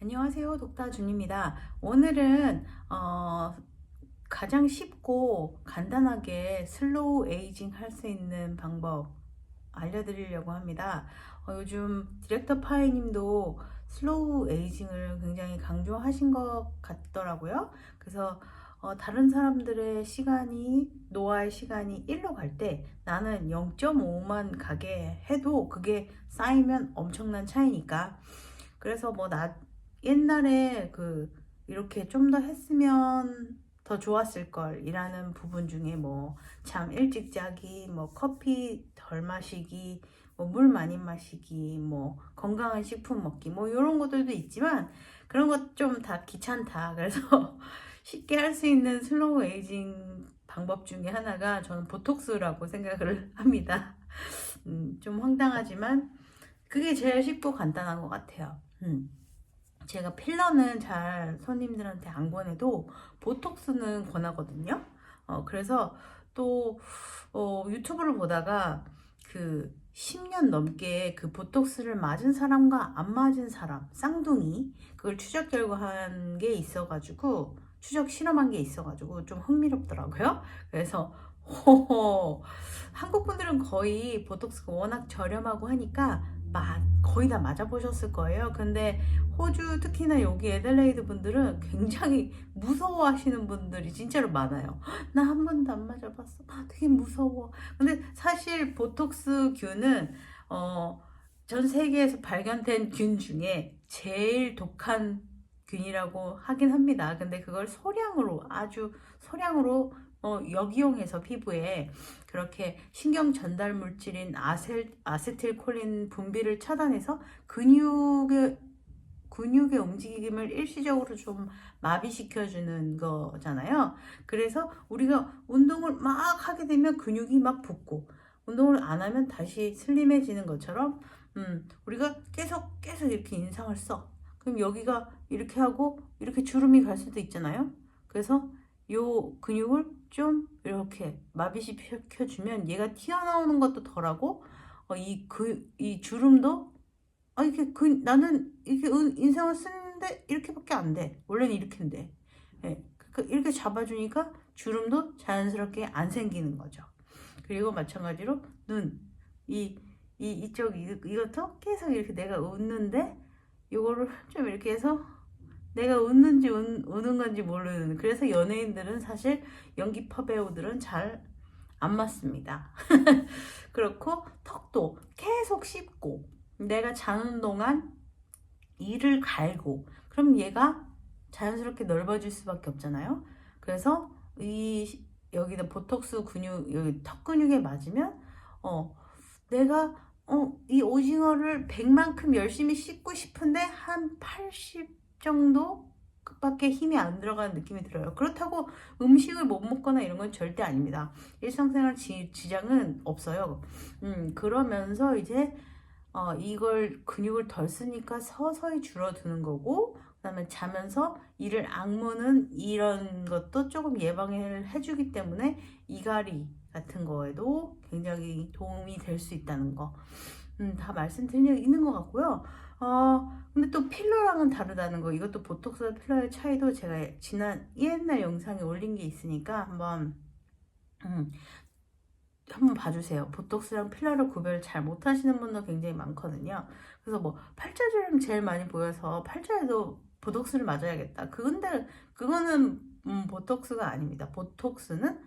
안녕하세요. 독타준입니다. 오늘은 어, 가장 쉽고 간단하게 슬로우 에이징 할 수 있는 방법 알려드리려고 합니다. 어, 요즘 디렉터 파이 님도 슬로우 에이징을 굉장히 강조하신 것 같더라고요. 그래서 어, 다른 사람들의 시간이 노화의 시간이 1로 갈 때 나는 0.5만 가게 해도 그게 쌓이면 엄청난 차이니까 그래서 뭐 나 옛날에 그 이렇게 좀 더 했으면 더 좋았을 걸 이라는 부분 중에 뭐 잠 일찍 자기, 뭐 커피 덜 마시기, 뭐 물 많이 마시기, 뭐 건강한 식품 먹기, 뭐 이런 것들도 있지만 그런 것 좀 다 귀찮다. 그래서 쉽게 할 수 있는 슬로우 에이징 방법 중에 하나가 저는 보톡스라고 생각을 합니다. 음, 좀 황당하지만 그게 제일 쉽고 간단한 것 같아요. 음. 제가 필러는 잘 손님들한테 안 권해도 보톡스는 권하거든요. 어, 그래서 또 어, 유튜브를 보다가 그 10년 넘게 그 보톡스를 맞은 사람과 안 맞은 사람, 쌍둥이, 그걸 추적 결과한 게 있어가지고, 추적 실험한 게 있어가지고 좀 흥미롭더라고요. 그래서, 호호, 한국 분들은 거의 보톡스가 워낙 저렴하고 하니까 마, 거의 다 맞아보셨을 거예요. 근데 호주 특히나 여기 에델레이드 분들은 굉장히 무서워하시는 분들이 진짜로 많아요. 나 한 번도 안 맞아봤어. 되게 무서워. 근데 사실 보톡스 균은 어, 전 세계에서 발견된 균 중에 제일 독한 균이라고 하긴 합니다. 근데 그걸 소량으로 아주 소량으로 어, 역이용해서 피부에 그렇게 신경 전달 물질인 아셀, 아세틸콜린 분비를 차단해서 근육의 근육의 움직임을 일시적으로 좀 마비시켜주는 거잖아요. 그래서 우리가 운동을 막 하게 되면 근육이 막 붙고 운동을 안 하면 다시 슬림해지는 것처럼 음, 우리가 계속 계속 이렇게 인상을 써. 그럼 여기가 이렇게 하고 이렇게 주름이 갈 수도 있잖아요. 그래서 요 근육을 좀 이렇게 마비시켜주면 얘가 튀어나오는 것도 덜하고 어, 이, 그, 이 주름도 아 이게 그 나는 이렇게 인상을 쓰는데 이렇게밖에 안 돼. 원래는 이렇게인데. 예. 그 이렇게 잡아주니까 주름도 자연스럽게 안 생기는 거죠. 그리고 마찬가지로 눈, 이, 이, 이쪽, 이, 이것도 계속 이렇게 내가 웃는데, 이거를 좀 이렇게 해서 내가 웃는지 운, 우는 건지 모르는. 그래서 연예인들은 사실 연기파 배우들은 잘 안 맞습니다. 그렇고, 턱도 계속 씹고, 내가 자는 동안 이를 갈고 그럼 얘가 자연스럽게 넓어질 수밖에 없잖아요. 그래서 이 여기다 보톡스 근육 여기 턱 근육에 맞으면 어 내가 어 이 오징어를 100만큼 열심히 씹고 싶은데 한 80 정도 밖에 힘이 안 들어가는 느낌이 들어요. 그렇다고 음식을 못 먹거나 이런 건 절대 아닙니다. 일상생활 지, 지장은 없어요. 음, 그러면서 이제 어, 이걸 근육을 덜 쓰니까 서서히 줄어드는 거고 그다음에 자면서 이를 악무는 이런 것도 조금 예방을 해주기 때문에 이갈이 같은 거에도 굉장히 도움이 될 수 있다는 거. 음, 다 말씀드린 있는 것 같고요. 어, 근데 또 필러랑은 다르다는 거. 이것도 보톡스와 필러의 차이도 제가 지난 옛날 영상에 올린 게 있으니까 한번 음, 한번 봐주세요. 보톡스랑 필러를 구별 잘 못하시는 분도 굉장히 많거든요. 그래서 뭐 팔자주름 제일 많이 보여서 팔자에도 보톡스를 맞아야겠다. 그건데 그거는 음, 보톡스가 아닙니다. 보톡스는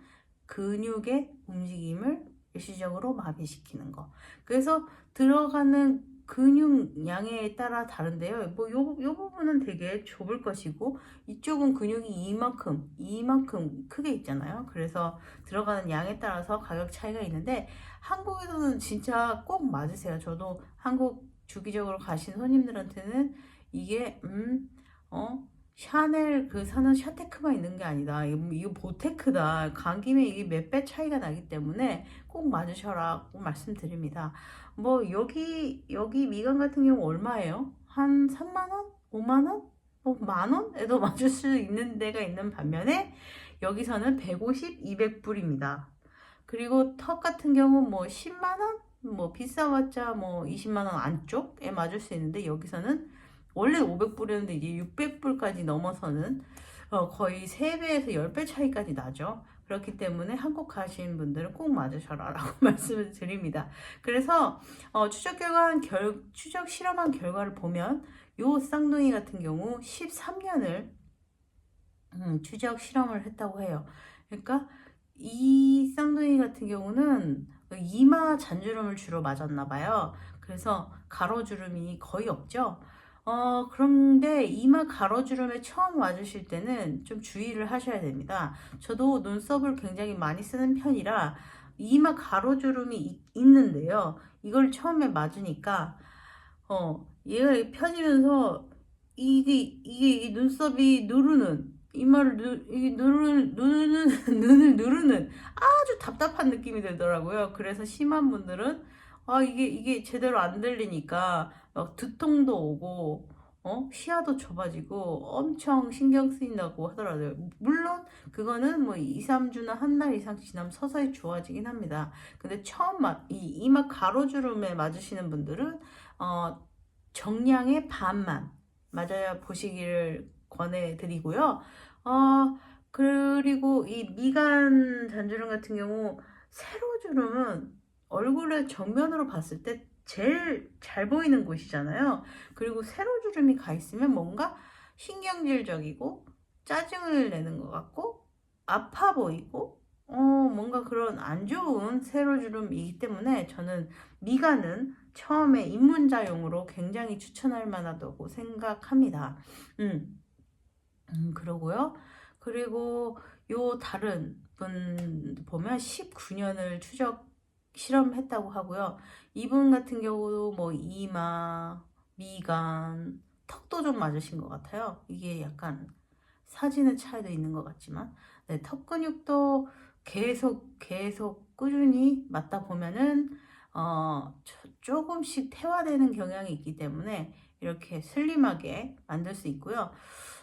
근육의 움직임을 일시적으로 마비시키는 거. 그래서 들어가는 근육 양에 따라 다른데요. 뭐, 요, 요 부분은 되게 좁을 것이고, 이쪽은 근육이 이만큼, 이만큼 크게 있잖아요. 그래서 들어가는 양에 따라서 가격 차이가 있는데, 한국에서는 진짜 꼭 맞으세요. 저도 한국 주기적으로 가신 손님들한테는 이게, 음, 어, 샤넬 그 사는 샤테크만 있는 게 아니다. 이거, 보테크다. 간 김에 이게 몇 배 차이가 나기 때문에 꼭 맞으셔라. 꼭 말씀드립니다. 뭐 여기 여기 미간 같은 경우 얼마예요? 한 3만 원? 5만 원? 뭐 만 원에도 맞을 수 있는 데가 있는 반면에 여기서는 150, 200불입니다. 그리고 턱 같은 경우 뭐 10만 원? 뭐 비싸봤자 뭐 20만 원 안쪽에 맞을 수 있는데 여기서는 원래 500불이었는데 이게 600불까지 넘어서는 어, 거의 3배에서 10배 차이까지 나죠. 그렇기 때문에 한국 가시는 분들은 꼭 맞으셔라 라고 말씀을 드립니다. 그래서 어, 추적 결과 결 추적 실험한 결과를 보면 요 쌍둥이 같은 경우 13년을 음, 추적 실험을 했다고 해요. 그러니까 이 쌍둥이 같은 경우는 이마 잔주름을 주로 맞았나 봐요. 그래서 가로주름이 거의 없죠. 어, 그런데 이마 가로주름에 처음 맞으실 때는 좀 주의를 하셔야 됩니다. 저도 눈썹을 굉장히 많이 쓰는 편이라 이마 가로주름이 이- 있는데요. 이걸 처음에 맞으니까 어, 얘가 펴지면서 이게 이게 이 눈썹이 누르는 이마를 누, 이 누르는 누르는 눈을 누르는 아주 답답한 느낌이 들더라고요. 그래서 심한 분들은 아 이게 이게 제대로 안 들리니까 막 두통도 오고 어 시야도 좁아지고 엄청 신경 쓰인다고 하더라고요. 물론 그거는 뭐 2, 3주나 한 달 이상 지나면 서서히 좋아지긴 합니다. 근데 처음 마, 이 이마 가로주름에 맞으시는 분들은 어 정량의 반만 맞아야 보시기를 권해드리고요. 어, 그리고 이 미간 잔주름 같은 경우 세로주름은 얼굴의 정면으로 봤을 때 제일 잘 보이는 곳이잖아요. 그리고 세로주름이 가 있으면 뭔가 신경질적이고 짜증을 내는 것 같고 아파 보이고 어, 뭔가 그런 안 좋은 세로주름이기 때문에 저는 미간은 처음에 입문자용으로 굉장히 추천할 만하다고 생각합니다. 음, 음, 그러고요. 그리고 요 다른 분 보면 19년을 추적 실험했다고 하고요. 이분 같은 경우도 뭐 이마, 미간, 턱도 좀 맞으신 것 같아요. 이게 약간 사진의 차이도 있는 것 같지만, 네, 턱 근육도 계속 계속 꾸준히 맞다 보면은 어, 조- 조금씩 퇴화되는 경향이 있기 때문에 이렇게 슬림하게 만들 수 있고요.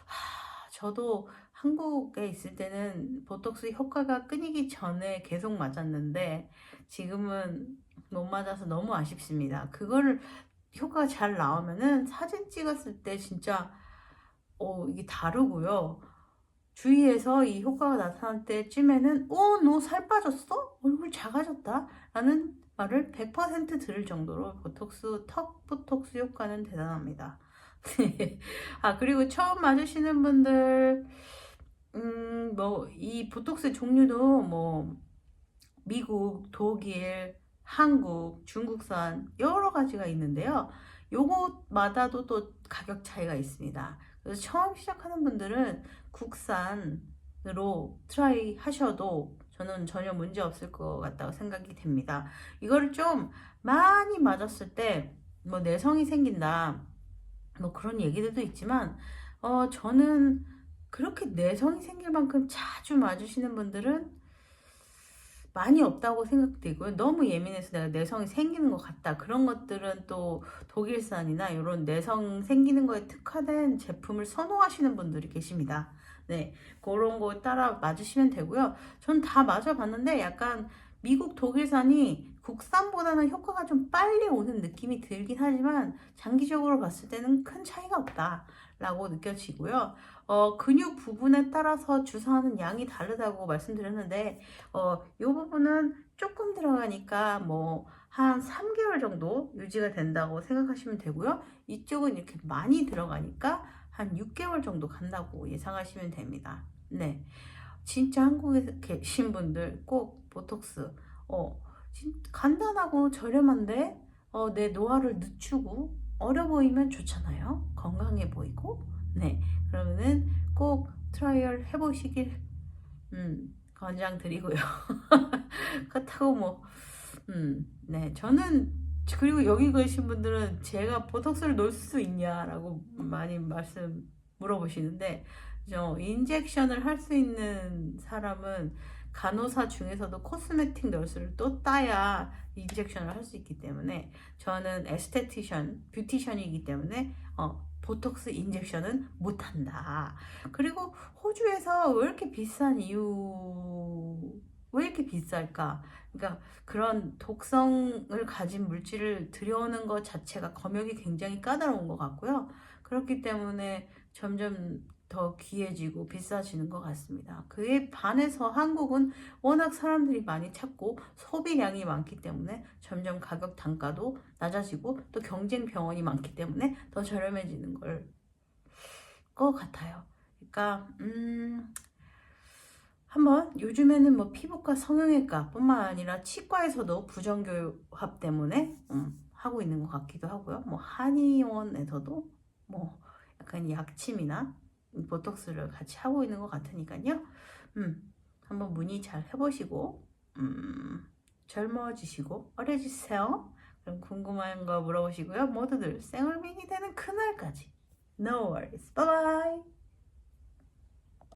하, 저도 한국에 있을 때는 보톡스 효과가 끊이기 전에 계속 맞았는데 지금은 못 맞아서 너무 아쉽습니다. 그거를 효과가 잘 나오면은 사진 찍었을 때 진짜 어, 이게 다르고요. 주위에서 이 효과가 나타날 때쯤에는 어, 너 살 빠졌어? 얼굴 작아졌다? 라는 말을 100% 들을 정도로 보톡스, 턱 보톡스 효과는 대단합니다. 아, 그리고 처음 맞으시는 분들, 음, 뭐, 이 보톡스 종류도 뭐, 미국, 독일, 한국, 중국산 여러 가지가 있는데요. 요것마다도 또 가격 차이가 있습니다. 그래서 처음 시작하는 분들은 국산으로 트라이 하셔도 저는 전혀 문제 없을 것 같다고 생각이 됩니다. 이거를 좀 많이 맞았을 때 뭐 내성이 생긴다. 뭐 그런 얘기들도 있지만 어 저는 그렇게 내성이 생길 만큼 자주 맞으시는 분들은 많이 없다고 생각되고요. 너무 예민해서 내가 내성이 생기는 것 같다. 그런 것들은 또 독일산이나 이런 내성 생기는 거에 특화된 제품을 선호하시는 분들이 계십니다. 네, 그런 거 따라 맞으시면 되고요. 전 다 맞아봤는데 약간 미국 독일산이 국산보다는 효과가 좀 빨리 오는 느낌이 들긴 하지만 장기적으로 봤을 때는 큰 차이가 없다라고 느껴지고요. 어, 근육 부분에 따라서 주사하는 양이 다르다고 말씀드렸는데 어, 이 부분은 조금 들어가니까 뭐 한 3개월 정도 유지가 된다고 생각하시면 되고요. 이쪽은 이렇게 많이 들어가니까 한 6개월 정도 간다고 예상하시면 됩니다. 네. 진짜 한국에 계신 분들 꼭 보톡스 어, 진- 간단하고 저렴한데 어, 내 노화를 늦추고 어려 보이면 좋잖아요. 건강해 보이고. 네. 그러면은 꼭 트라이얼 해보시길 음, 권장드리고요. 그렇다고 뭐, 음, 네. 저는 그리고 여기 계신 분들은 제가 보톡스를 놓을 수 있냐라고 많이 말씀 물어보시는데 저 인젝션을 할 수 있는 사람은 간호사 중에서도 코스메틱 너스를 또 따야 인젝션을 할 수 있기 때문에 저는 에스테티션, 뷰티션이기 때문에 어, 보톡스 인젝션은 못한다. 그리고 호주에서 왜 이렇게 비싼 이유, 왜 이렇게 비쌀까? 그러니까 그런 독성을 가진 물질을 들여오는 것 자체가 검역이 굉장히 까다로운 것 같고요. 그렇기 때문에 점점 더 귀해지고 비싸지는 것 같습니다. 그에 반해서 한국은 워낙 사람들이 많이 찾고 소비량이 많기 때문에 점점 가격 단가도 낮아지고 또 경쟁 병원이 많기 때문에 더 저렴해지는 걸 것 같아요. 그러니까 음 한번 요즘에는 뭐 피부과 성형외과뿐만 아니라 치과에서도 부정교합 때문에 음, 하고 있는 것 같기도 하고요. 뭐 한의원에서도 뭐 약간 약침이나 보톡스를 같이 하고 있는 것 같으니까요. 음, 한번 문의 잘 해보시고 음, 젊어지시고 어려지세요. 그럼 궁금한 거 물어보시고요. 모두들 생얼민이 되는 그날까지 No worries. Bye bye.